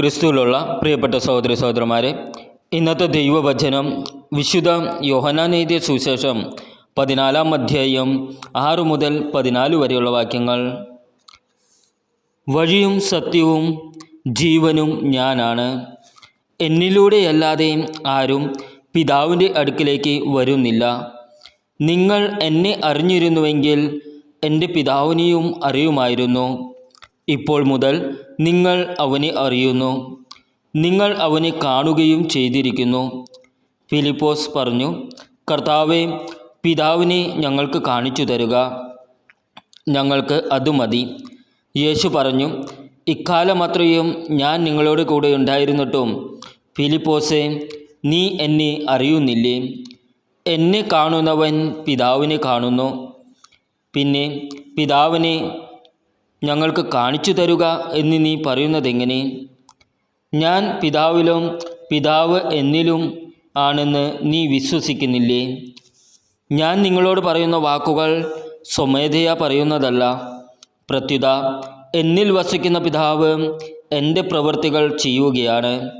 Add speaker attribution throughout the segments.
Speaker 1: ക്രിസ്തുവിലുള്ള പ്രിയപ്പെട്ട സഹോദരി സഹോദരന്മാരെ ഇന്നത്തെ ദൈവവചനം വിശുദ്ധ യോഹനാനെഴുതിയ സുവിശേഷം പതിനാലാം അധ്യായം ആറു മുതൽ പതിനാല് വരെയുള്ള വാക്യങ്ങൾ. വഴിയും സത്യവും ജീവനും ഞാനാണ്. എന്നിലൂടെയല്ലാതെ ആരും പിതാവിന്റെ അടുക്കിലേക്ക് വരുന്നില്ല. നിങ്ങൾ എന്നെ അറിഞ്ഞിരുന്നുവെങ്കിൽ എന്റെ പിതാവിനെയും അറിയുമായിരുന്നു. ഇപ്പോൾ മുതൽ നിങ്ങൾ അവനെ അറിയുന്നു. നിങ്ങൾ അവനെ കാണുകയും ചെയ്തിരിക്കുന്നു. ഫിലിപ്പോസ് പറഞ്ഞു കർത്താവെ പിതാവിനെ ഞങ്ങൾക്ക് കാണിച്ചു തരുക. ഞങ്ങൾക്ക് അത് മതി. യേശു പറഞ്ഞു ഇക്കാലമത്രയും ഞാൻ നിങ്ങളോട് കൂടെ ഉണ്ടായിരുന്നിട്ടും ഫിലിപ്പോസെ നീ എന്നെ അറിയുന്നില്ലേ? എന്നെ കാണുന്നവൻ പിതാവിനെ കാണുന്നു. പിന്നെ പിതാവിനെ ഞങ്ങൾക്ക് കാണിച്ചു തരുക എന്ന് നീ പറയുന്നതെങ്ങനെ? ഞാൻ പിതാവിലും പിതാവ് എന്നിലും ആണെന്ന് നീ വിശ്വസിക്കുന്നില്ലേ? ഞാൻ നിങ്ങളോട് പറയുന്ന വാക്കുകൾ സ്വമേധയാ പറയുന്നതല്ല. പ്രത്യുത എന്നിൽ വസിക്കുന്ന പിതാവ് എന്റെ പ്രവൃത്തികൾ ചെയ്യുകയാണ്.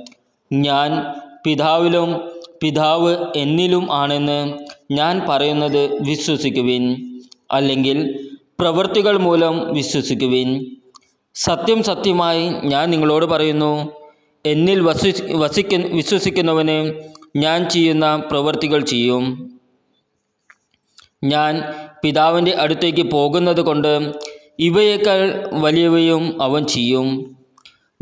Speaker 1: ഞാൻ പിതാവിലും പിതാവ് എന്നിലും ആണെന്ന് ഞാൻ പറയുന്നത് വിശ്വസിക്കുവിൻ. അല്ലെങ്കിൽ പ്രവൃത്തികൾ മൂലം വിശ്വസിക്കുവിൻ. സത്യം സത്യമായി ഞാൻ നിങ്ങളോട് പറയുന്നു. എന്നിൽ വസി വസിക്ക വിശ്വസിക്കുന്നവന് ഞാൻ ചെയ്യുന്ന പ്രവൃത്തികൾ ചെയ്യും. ഞാൻ പിതാവിന്റെ അടുത്തേക്ക് പോകുന്നത് കൊണ്ട് ഇവയേക്കാൾ വലിയവയും അവൻ ചെയ്യും.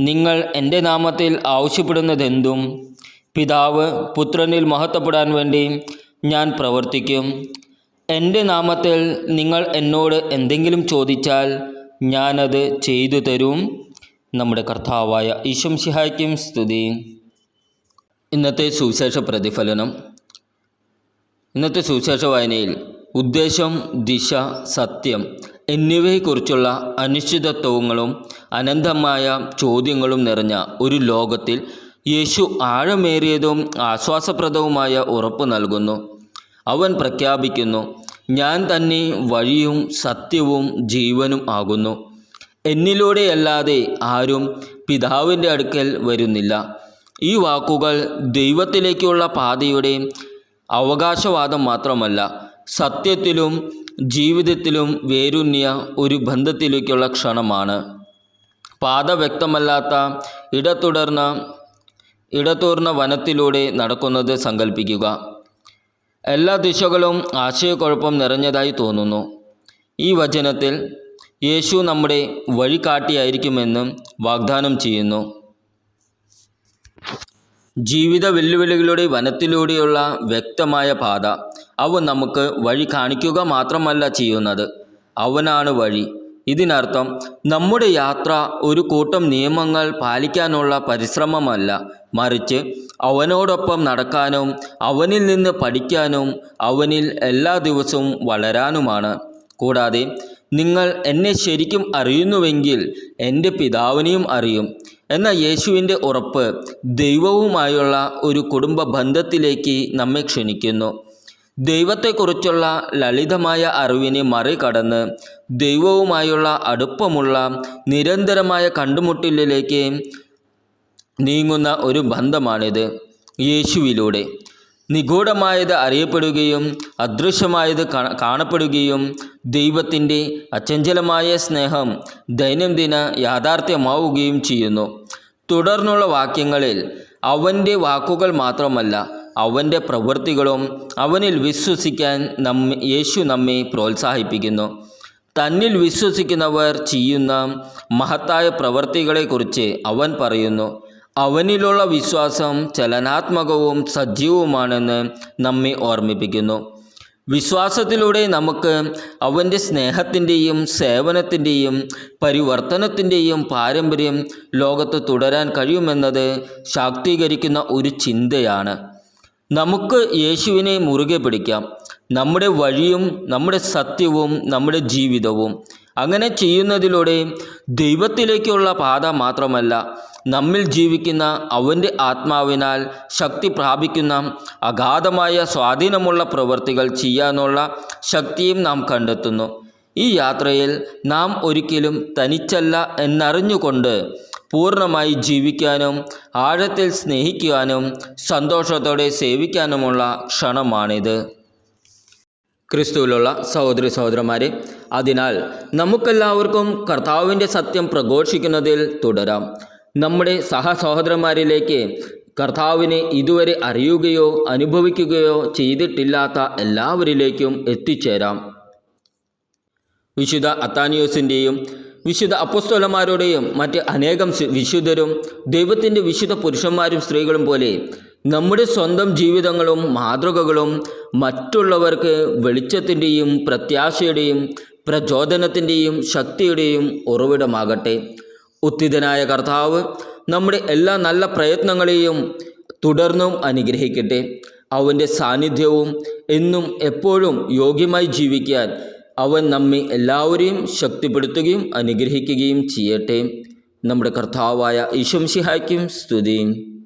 Speaker 1: നിങ്ങൾ എന്റെ നാമത്തിൽ ആവശ്യപ്പെടുന്നതെന്തും പിതാവ് പുത്രനിൽ മഹത്വപ്പെടാൻ വേണ്ടി ഞാൻ പ്രവർത്തിക്കും. എന്റെ നാമത്തിൽ നിങ്ങൾ എന്നോട് എന്തെങ്കിലും ചോദിച്ചാൽ ഞാനത് ചെയ്തു തരും. നമ്മുടെ കർത്താവായ ഈശം സിഹായ്ക്കും സ്തുതി. ഇന്നത്തെ സുവിശേഷ പ്രതിഫലനം. ഇന്നത്തെ സുവിശേഷ വായനയിൽ ഉദ്ദേശം ദിശ സത്യം എന്നിവയെക്കുറിച്ചുള്ള അനിശ്ചിതത്വങ്ങളും അനന്തമായ ചോദ്യങ്ങളും നിറഞ്ഞ ഒരു ലോകത്തിൽ യേശു ആഴമേറിയതും ആശ്വാസപ്രദവുമായ ഉറപ്പ് നൽകുന്നു. അവൻ പ്രഖ്യാപിക്കുന്നു ഞാൻ തന്നെ വഴിയും സത്യവും ജീവനും ആകുന്നു. എന്നിലൂടെയല്ലാതെ ആരും പിതാവിന്റെ അടുക്കൽ വരുന്നില്ല. ഈ വാക്കുകൾ ദൈവത്തിലേക്കുള്ള പാതയുടെ അവകാശവാദം മാത്രമല്ല സത്യത്തിലും ജീവിതത്തിലും വേരൂന്നിയ ഒരു ബന്ധത്തിലേക്കുള്ള ക്ഷണമാണ്. പാത വ്യക്തമല്ലാത്ത ഇടതുടർന്ന ഇടതൂർന്ന വനത്തിലൂടെ നടക്കുന്നത് സങ്കല്പിക്കുക എല്ലാ ദിശകളും ആശയക്കുഴപ്പം നിറഞ്ഞതായി തോന്നുന്നു. ഈ വചനത്തിൽ യേശു നമ്മുടെ വഴികാട്ടിയായിരിക്കുമെന്ന് വാഗ്ദാനം ചെയ്യുന്നു. ജീവിത വെല്ലുവിളികളുടെ വനത്തിലൂടെയുള്ള വ്യക്തമായ പാത. അവൻ നമുക്ക് വഴി കാണിക്കുക മാത്രമല്ല ചെയ്യുന്നത്. അവനാണ് വഴി. ഇതിനർത്ഥം നമ്മുടെ യാത്ര ഒരു കൂട്ടം നിയമങ്ങൾ പാലിക്കാനുള്ള പരിശ്രമമല്ല. മറിച്ച് അവനോടൊപ്പം നടക്കാനും അവനിൽ നിന്ന് പഠിക്കാനും അവനിൽ എല്ലാ ദിവസവും വളരാനുമാണ്. കൂടാതെ നിങ്ങൾ എന്നെ ശരിക്കും അറിയുന്നുവെങ്കിൽ എന്റെ പിതാവിനെയും അറിയും. എന്ന യേശുവിന്റെ ഉറപ്പ് ദൈവവുമായുള്ള ഒരു കുടുംബ ബന്ധത്തിലേക്ക് നമ്മെ ക്ഷണിക്കുന്നു. ദൈവത്തെക്കുറിച്ചുള്ള ലളിതമായ അറിവിനെ മറികടന്ന് ദൈവവുമായുള്ള അടുപ്പമുള്ള നിരന്തരമായ കണ്ടുമുട്ടലിലേക്ക് നീങ്ങുന്ന ഒരു ബന്ധമാണിത്. യേശുവിലൂടെ നിഗൂഢമായത് അറിയപ്പെടുകയും അദൃശ്യമായത് കാണപ്പെടുകയും ദൈവത്തിന്റെ അചഞ്ചലമായ സ്നേഹം ദൈനംദിന യാഥാർത്ഥ്യമാവുകയും ചെയ്യുന്നു. തുടർന്നുള്ള വാക്യങ്ങളിൽ അവന്റെ വാക്കുകൾ മാത്രമല്ല അവന്റെ പ്രവൃത്തികളും അവനിൽ വിശ്വസിക്കാൻ നമ്മെ യേശു നമ്മെ പ്രോത്സാഹിപ്പിക്കുന്നു. തന്നിൽ വിശ്വസിക്കുന്നവർ ചെയ്യുന്ന മഹത്തായ പ്രവൃത്തികളെക്കുറിച്ച് അവൻ പറയുന്നു. അവനിലുള്ള വിശ്വാസം ചലനാത്മകവും സജീവവുമാണെന്ന് നമ്മെ ഓർമ്മിപ്പിക്കുന്നു. വിശ്വാസത്തിലൂടെ നമുക്ക് അവന്റെ സ്നേഹത്തിന്റെയും സേവനത്തിന്റെയും പരിവർത്തനത്തിന്റെയും പാരമ്പര്യം ലോകത്ത് തുടരാൻ കഴിയുമെന്നത് ശാക്തീകരിക്കുന്ന ഒരു ചിന്തയാണ്. നമുക്ക് യേശുവിനെ മുറുകെ പിടിക്കാം. നമ്മുടെ വഴിയും നമ്മുടെ സത്യവും നമ്മുടെ ജീവിതവും. അങ്ങനെ ചെയ്യുന്നതിലൂടെ ദൈവത്തിലേക്കുള്ള പാത മാത്രമല്ല നമ്മിൽ ജീവിക്കുന്ന അവന്റെ ആത്മാവിനാൽ ശക്തി പ്രാപിക്കുന്ന അഗാധമായ സ്വാധീനമുള്ള പ്രവൃത്തികൾ ചെയ്യാനുള്ള ശക്തിയും നാം കണ്ടെത്തുന്നു. ഈ യാത്രയിൽ നാം ഒരിക്കലും തനിച്ചല്ല എന്നറിഞ്ഞുകൊണ്ട് പൂർണമായി ജീവിക്കാനും ആഴത്തിൽ സ്നേഹിക്കുവാനും സന്തോഷത്തോടെ സേവിക്കാനുമുള്ള ക്ഷണമാണിത്. ക്രിസ്തുവിലുള്ള സഹോദരി സഹോദരന്മാരെ അതിനാൽ നമുക്കെല്ലാവർക്കും കർത്താവിന്റെ സത്യം പ്രഘോഷിക്കുന്നതിൽ തുടരാം. നമ്മുടെ സഹസഹോദരന്മാരിലേക്ക് കർത്താവിനെ ഇതുവരെ അറിയുകയോ അനുഭവിക്കുകയോ ചെയ്തിട്ടില്ലാത്ത എല്ലാവരിലേക്കും എത്തിച്ചേരാം. വിശുദ്ധ അത്താനിയോസിന്റെയും വിശുദ്ധ അപ്പസ്തോലന്മാരുടെയും മറ്റ് അനേകം വിശുദ്ധരും ദൈവത്തിന്റെ വിശുദ്ധ പുരുഷന്മാരും സ്ത്രീകളും പോലെ നമ്മുടെ സ്വന്തം ജീവിതങ്ങളും മാതൃകകളും മറ്റുള്ളവർക്ക് വെളിച്ചത്തിന്റെയും പ്രത്യാശയുടെയും പ്രചോദനത്തിന്റെയും ശക്തിയുടെയും ഉറവിടമാകട്ടെ. ഉത്തിതനായ കർത്താവ് നമ്മുടെ എല്ലാ നല്ല പ്രയത്നങ്ങളെയും തുടർന്നും അനുഗ്രഹിക്കട്ടെ. അവന്റെ സാന്നിധ്യവും എന്നും എപ്പോഴും യോഗ്യമായി ജീവിക്കാൻ അവൻ നമ്മെ എല്ലാവരെയും ശക്തിപ്പെടുത്തുകയും അനുഗ്രഹിക്കുകയും ചെയ്യട്ടെ. നമ്മുടെ കർത്താവായ ഈശംഷിഹായ്ക്കും സ്തുതിയും.